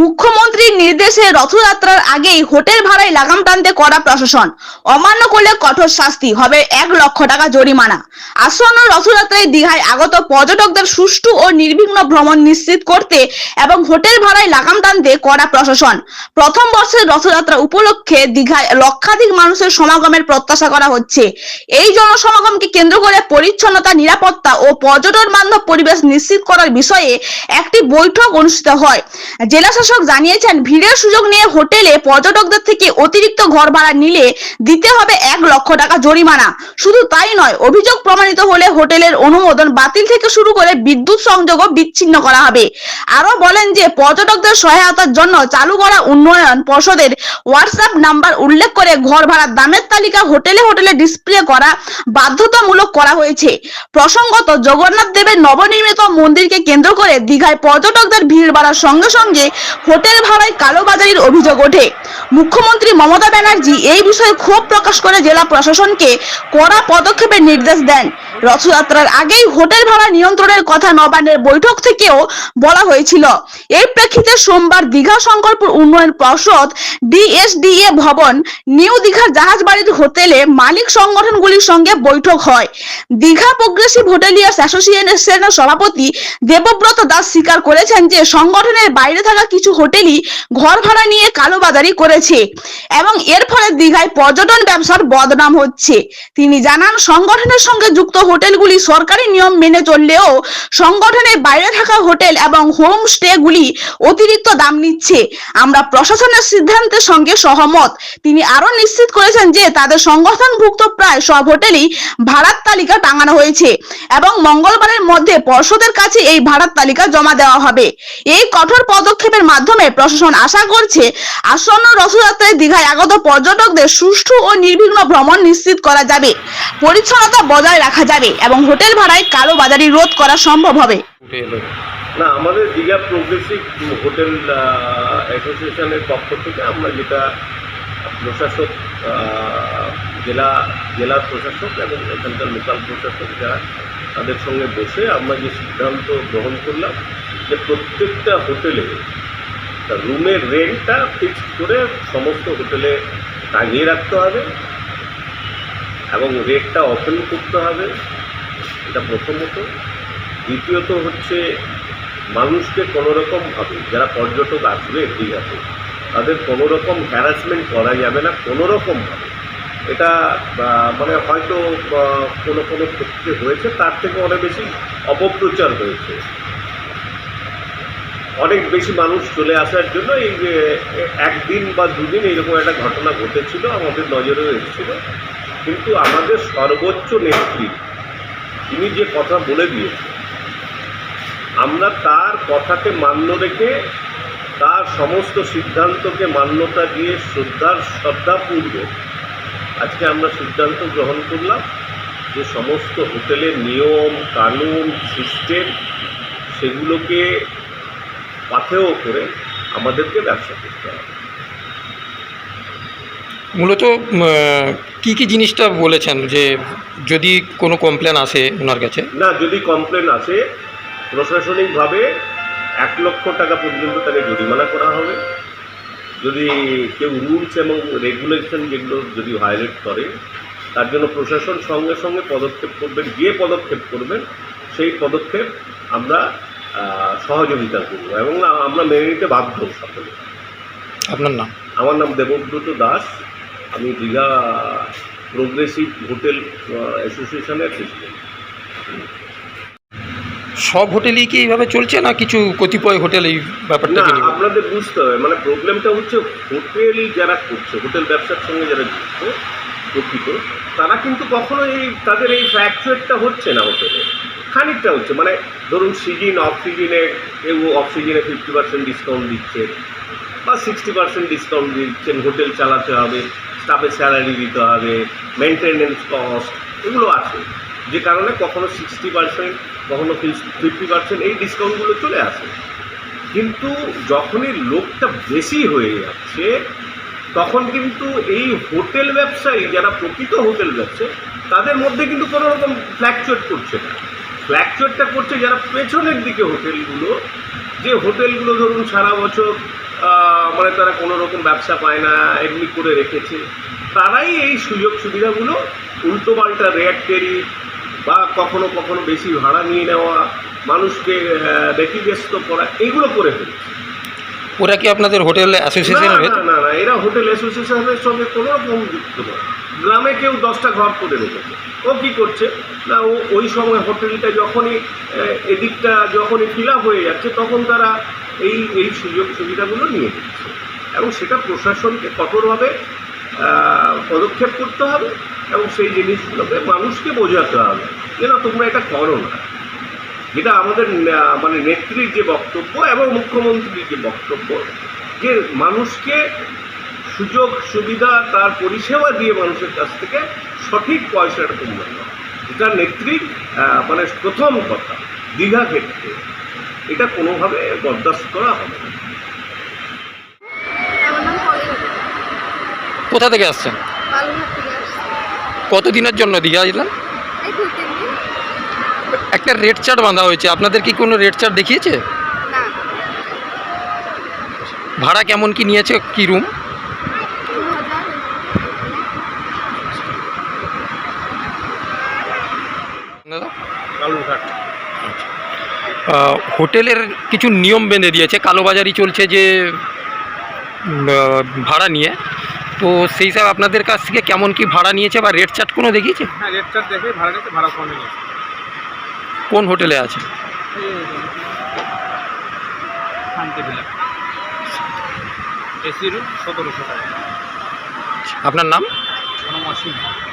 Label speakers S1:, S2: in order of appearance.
S1: মুখ্যমন্ত্রীর নির্দেশে রথযাত্রার আগেই হোটেল ভাড়ায় লাগাম টানতে করা প্রশাসন। অমান্য করলে কঠোর শাস্তি, হবে এক লক্ষ টাকা জরিমানা। আসন্ন রথযাত্রায় দীঘায় আগত পর্যটকদের সুষ্ঠু ও নির্বিঘ্ন ভ্রমণ নিশ্চিত করতে এবং হোটেল ভাড়ায় লাগাম টানতে করা প্রশাসন। প্রথম বর্ষের রথযাত্রা উপলক্ষে দীঘায় লক্ষাধিক মানুষের সমাগমের প্রত্যাশা করা হচ্ছে। এই জনসমাগমকে কেন্দ্র করে পরিচ্ছন্নতা, নিরাপত্তা ও পর্যটন বান্ধব পরিবেশ নিশ্চিত করার বিষয়ে একটি বৈঠক অনুষ্ঠিত হয়। জেলা শাসক জানিয়েছেন, ভিড়ের সুযোগ নিয়ে হোটেলে পর্যটকদের থেকে অতিরিক্ত ঘর ভাড়া নিলে দিতে হবে এক লক্ষ টাকা জরিমানা। শুধু তাই নয়, অভিযোগ প্রমাণিত হলে হোটেলের অনুমোদন বাতিল থেকে শুরু করে বিদ্যুৎ সংযোগও বিচ্ছিন্ন করা হবে। আরও বলেন যে, পর্যটকদের সহায়তার জন্য চালু করা উন্নয়ন পর্ষদের হোয়াটসঅ্যাপ নাম্বার উল্লেখ করে ঘর ভাড়ার দামের তালিকা হোটেলে হোটেলে ডিসপ্লে করা বাধ্যতামূলক করা হয়েছে। প্রসঙ্গত, জগন্নাথ দেবের নবনির্মিত মন্দিরকে কেন্দ্র করে দীঘায় পর্যটকদের ভিড় বাড়ার সঙ্গে সঙ্গে হোটেল ভাড়ায় কালোবাজারির অভিযোগ ওঠে। মুখ্যমন্ত্রী মমতা ব্যানার্জি এই বিষয়ে ক্ষোভ প্রকাশ করে জেলা প্রশাসনকে কড়া পদক্ষেপের নির্দেশ দেন। রথযাত্রার আগেই হোটেল ভাড়া নিয়ন্ত্রণের কথা নবান্নের বৈঠক থেকেও বলা হয়েছিল। এই প্রেক্ষিতে সোমবার দীঘা শঙ্করপুর উন্নয়ন পর্ষদ ডিএসডিএ ভবন, নিউ দীঘার জাহাজবাড়ির হোটেলে মালিক সংগঠনগুলির সঙ্গে বৈঠক হয়। দীঘা প্রোগ্রেসিভ হোটেলিয়ার্স অ্যাসোসিয়েশনের সভাপতি দেবব্রত দাস স্বীকার করেছেন যে সংগঠনের বাইরে থাকা কিছু হোটেলই ঘর ভাড়া নিয়ে কালোবাজারি করেছে এবং এর ফলে দীঘায় পর্যটন ব্যবসার বদনাম হচ্ছে। তিনি জানান, সংগঠনের সঙ্গে যুক্ত হোটেলগুলি সরকারি নিয়ম মেনে চললেও সংগঠনের বাইরে থাকা হোটেল এবং হোম স্টে গুলি অতিরিক্ত দাম নিচ্ছে। আমরা প্রশাসনের সিদ্ধান্তের সঙ্গে সহমত। তিনি আরও নিশ্চিত করেছেন যে তাদের সংগঠনভুক্ত প্রায় সব হোটেলই ভাড়ার তালিকা টাঙানো হয়েছে এবং মঙ্গলবারের মধ্যে পর্ষদের কাছে এই ভাড়ার তালিকা জমা দেওয়া হবে। এই কঠোর পদক্ষেপের মাধ্যমে প্রশাসন আশা করছে আসন্ন রথযাত্রায় দীঘায় আগত পর্যটকদের সুষ্ঠু ও নির্বিঘ্ন ভ্রমণ নিশ্চিত করা যাবে। পরিচ্ছন্নতা বজায় রাখা যাবে এবং হোটেল ভাড়ায় কালোবাজারি রোধ করা সম্ভব হবে।
S2: না, আমাদের দীঘা প্রোগ্রেসিভ হোটেল অ্যাসোসিয়েশনের পক্ষ থেকে আমরা যেটা প্রশাসক জেলা জেলার প্রশাসক এবং এখানকার লোকাল প্রশাসক যারা তাদের সঙ্গে বসে আমরা যে সিদ্ধান্ত গ্রহণ করলাম যে প্রত্যেকটা হোটেলে রুমের রেন্টটা ফিক্সড করে সমস্ত হোটেলে টাঙিয়ে রাখতে হবে এবং রেটটা ওপেন করতে হবে, এটা প্রথমত। দ্বিতীয়ত হচ্ছে মানুষকে কোনো রকমভাবে যারা পর্যটক আসবে দীঘাতে তাদের কোনো রকম হ্যারাসমেন্ট করা যাবে না কোনো রকমভাবে এটা মানে হয়তো কোনো কোনো ক্ষেত্রে হয়েছে, তার থেকে অনেক বেশি অপপ্রচার হয়েছে। অনেক বেশি মানুষ চলে আসার জন্য এই একদিন বা দুদিন এরকম একটা ঘটনা ঘটেছিল, আমাদের নজরেও এসেছিল। কিন্তু আমাদের সর্বোচ্চ নেত্রী, তিনি যে কথা বলে দিয়েছেন, আমরা তার কথাকে মান্য রেখে, তার সমস্ত সিদ্ধান্তকে মান্যতা দিয়ে শ্রদ্ধার শ্রদ্ধাপূর্বক আজকে আমরা সিদ্ধান্ত গ্রহণ করলাম যে সমস্ত হোটেলের নিয়ম, কানুন, সিস্টেম, সেগুলোকে পাথেয় করে আমাদেরকে ব্যবসা করতে হবে।
S3: মূলত কি কি জিনিসটা বলেছেন যে যদি কোনো কমপ্লেন আসে ওনার কাছে?
S2: না যদি কমপ্লেন আসে প্রশাসনিকভাবে এক লক্ষ টাকা পর্যন্ত তাকে জরিমানা করা হবে। যদি কেউ রুলস এবং রেগুলেশন যেগুলো যদি ভায়োলেট করে তার জন্য প্রশাসন সঙ্গে সঙ্গে পদক্ষেপ করবেন যে পদক্ষেপ করবেন সেই পদক্ষেপ আমরা সহযোগিতা করব এবং আমরা মেনে নিতে বাধ্য সকলে।
S3: আপনার নাম?
S2: আমার নাম দেবব্রত দাস। আমি দীঘা প্রোগ্রেসিভ হোটেল অ্যাসোসিয়েশনের প্রেসিডেন্ট
S3: সব হোটেলই কি এইভাবে চলছে না কিছু কতিপয় হোটেল এই ব্যাপারটা
S2: না আপনাদের বুঝতে হবে মানে প্রবলেমটা হচ্ছে হোটেল যারা করছে হোটেল ব্যবসার সঙ্গে যারা যুক্ত প্রকৃত তারা কিন্তু কখনো এই তাদের এই ফ্র্যাকচুয়েটটা হচ্ছে না হোটেলে। খানিকটা হচ্ছে। মানে ধরুন সিজন অক্সিজেনে সিজনে কেউ অফ সিজনে ফিফটি পার্সেন্ট ডিসকাউন্ট দিচ্ছে বা সিক্সটি পার্সেন্ট ডিসকাউন্ট দিচ্ছেন হোটেল চালাতে হবে স্টাফের স্যালারি দিতে হবে মেনটেনেন্স কস্ট এগুলো আছে। যে কারণে কখনো সিক্সটি পার্সেন্ট কখনো ফিফটি পার্সেন্ট এই ডিসকাউন্টগুলো চলে আসে। কিন্তু যখনই লোকটা বেশি হয়ে যাচ্ছে, তখন কিন্তু এই হোটেল ব্যবসায়ী, যারা প্রকৃত হোটেল ব্যবসায়ী, তাদের মধ্যে কিন্তু কোনো রকম ফ্ল্যাকচুয়েট করছে না। ফ্ল্যাকচুয়েটটা করছে যারা পেছনের দিকে হোটেলগুলো যে হোটেলগুলো ধরুন সারা বছর মানে তারা কোনো রকম ব্যবসা পায় না এমনি করে রেখেছে তারাই এই সুযোগ সুবিধাগুলো উল্টো পাল্টা রেট টেরি বা কখনো কখনো বেশি ভাড়া নিয়ে নেওয়া মানুষকে আহ, ব্যতিব্যস্ত করা এগুলো করে ফেলছে।
S3: ওরা কি আপনাদের হোটেল অ্যাসোসিয়েশন
S2: না না না এরা হোটেল অ্যাসোসিয়েশনের সঙ্গে কোনো রকম যুক্ত নয়। গ্রামে কেউ দশটা ঘর করে রেখেছে ও কী করছে? না, ও ওই সময় হোটেলটা যখনই এদিকটা যখনই ফিল হয়ে যাচ্ছে, তখন তারা এই এই সুযোগ সুবিধাগুলো নিয়ে নিচ্ছে। এবং সেটা প্রশাসনকে কঠোরভাবে পদক্ষেপ করতে হবে এবং সেই জিনিসগুলোকে মানুষকে বোঝাতে হবে যে, না, তোমরা এটা করো না। যেটা আমাদের মানে নেত্রীর যে বক্তব্য এবং মুখ্যমন্ত্রীর যে বক্তব্য, যে মানুষকে সুযোগ সুবিধা তার পরিষেবা দিয়ে মানুষের কাছ থেকে সঠিক পয়সাটা তোমরা নাও এটা নেত্রীর আহ, মানে প্রথম কথা দীঘা ক্ষেত্রে এটা কোনোভাবে বরদাস্ত করা হবে না।
S3: কোথা থেকে আসছেন? কতদিনের জন্য দীঘা
S4: দিন।
S3: একটা রেড চার্ট বাঁধা হয়েছে। আপনাদের কি কোনো রেড চার্ট দেখিয়েছে? ভাড়া কেমন কি নিয়েছে? কি রুম
S2: কালুরঘাট
S3: হোটেলের কিছু নিয়ম বেঁধে দিয়েছে কালোবাজারি চলছে যে ভাড়া নিয়ে। তো সেই হিসাবে আপনাদের কাছ থেকে কেমন কি ভাড়া নিয়েছে বা রেট চার্ট কোনো দেখিয়েছে?
S5: হ্যাঁ রেট চার্ট দেখে ভাড়া নিতে ভাড়া কমে গেছে।
S3: কোন হোটেলে আছে?
S5: এসি রুম সতেরোশো টাকা।
S3: আপনার নাম?
S5: অসুবিধা